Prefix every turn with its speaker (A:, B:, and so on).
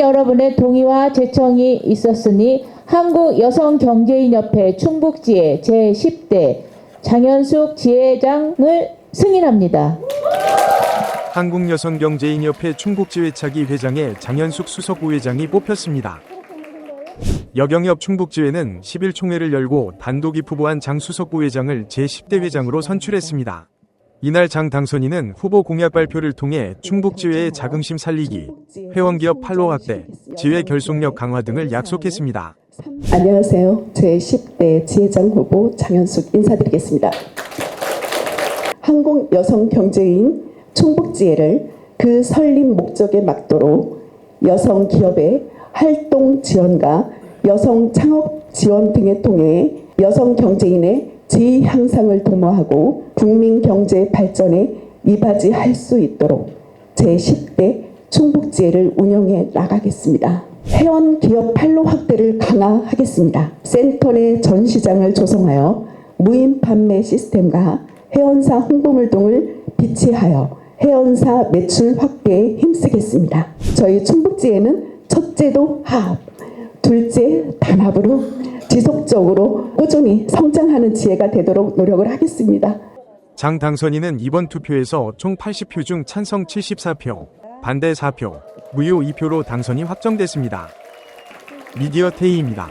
A: 여러분의 동의와 제청이 있었으니 한국여성경제인협회 충북지회 제10대 장현숙 지회장을 승인합니다.
B: 한국여성경제인협회 충북지회차기 회장에 장현숙 수석부회장이 뽑혔습니다. 여경협 충북지회는 10일 총회를 열고 단독 입후보한 장 수석부회장을 제10대 회장으로 선출했습니다. 이날 장 당선인은 후보 공약 발표를 통해 충북 지회의 자긍심 살리기, 회원기업 판로 확대, 지회 결속력 강화 등을 약속했습니다.
C: 안녕하세요. 제10대 지회장 후보 장현숙 인사드리겠습니다. 한국 여성 경제인 충북 지회를 그 설립 목적에 맞도록 여성 기업의 활동 지원과 여성 창업 지원 등을 통해 여성 경제인의 지위 향상을 도모하고 국민 경제 발전에 이바지할 수 있도록 제10대 충북지회를 운영해 나가겠습니다. 회원 기업 판로 확대를 강화하겠습니다. 센터 내 전시장을 조성하여 무인 판매 시스템과 회원사 홍보물 등을 비치하여 회원사 매출 확대에 힘쓰겠습니다. 저희 충북지회는 첫째도 합, 둘째 단합으로 지속적으로 꾸준히 성장하는 지혜가 되도록 노력을 하겠습니다.
B: 장 당선인은 이번 투표에서 총 80표 중 찬성 74표, 반대 4표, 무효 2표로 당선이 확정됐습니다. 미디어 테이입니다.